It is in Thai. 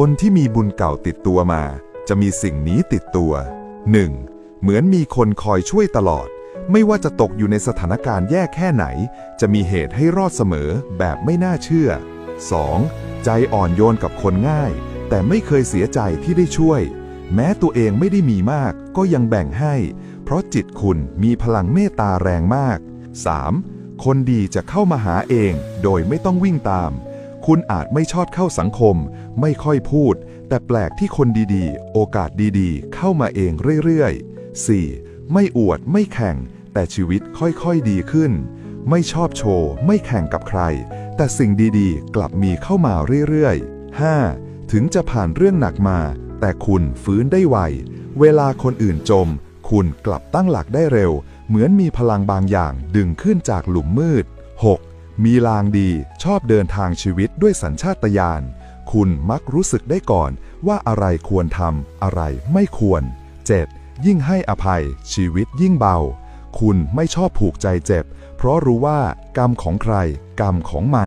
คนที่มีบุญเก่าติดตัวมา จะมีสิ่งนี้ติดตัว 1. เหมือนมีคนคอยช่วยตลอด ไม่ว่าจะตกอยู่ในสถานการณ์แย่แค่ไหน จะมีเหตุให้รอดเสมอแบบไม่น่าเชื่อ 2. ใจอ่อนโยนกับคนง่าย แต่ไม่เคยเสียใจที่ได้ช่วย แม้ตัวเองไม่ได้มีมาก ก็ยังแบ่งให้ เพราะจิตคุณมีพลังเมตตาแรงมาก 3. คนดีจะเข้ามาหาเองโดยไม่ต้องวิ่งตาม คุณอาจไม่ชอบเข้าสังคม ไม่ค่อยพูด แต่แปลกที่คนดีๆ โอกาสดีๆ เข้ามาเองเรื่อยๆ 4. ไม่อวดไม่แข่ง แต่ชีวิตค่อยๆดีขึ้น ไม่ชอบโชว์ ไม่แข่งกับใคร แต่สิ่งดีๆ กลับมีเข้ามาเรื่อยๆ 5. ถึงจะผ่านเรื่องหนักมา แต่คุณฟื้นได้ไว เวลาคนอื่นจม คุณกลับตั้งหลักได้เร็ว เหมือนมีพลังบางอย่างดึงขึ้นจากหลุมมืด 6. มีลางดีชอบเดินทางชีวิตด้วยสัญชาตญาณ คุณมักรู้สึกได้ก่อนว่าอะไรควรทำอะไรไม่ควร 7. ยิ่งให้อภัย ชีวิตยิ่งเบา คุณไม่ชอบผูกใจเจ็บ เพราะรู้ว่ากรรมของใคร กรรมของมัน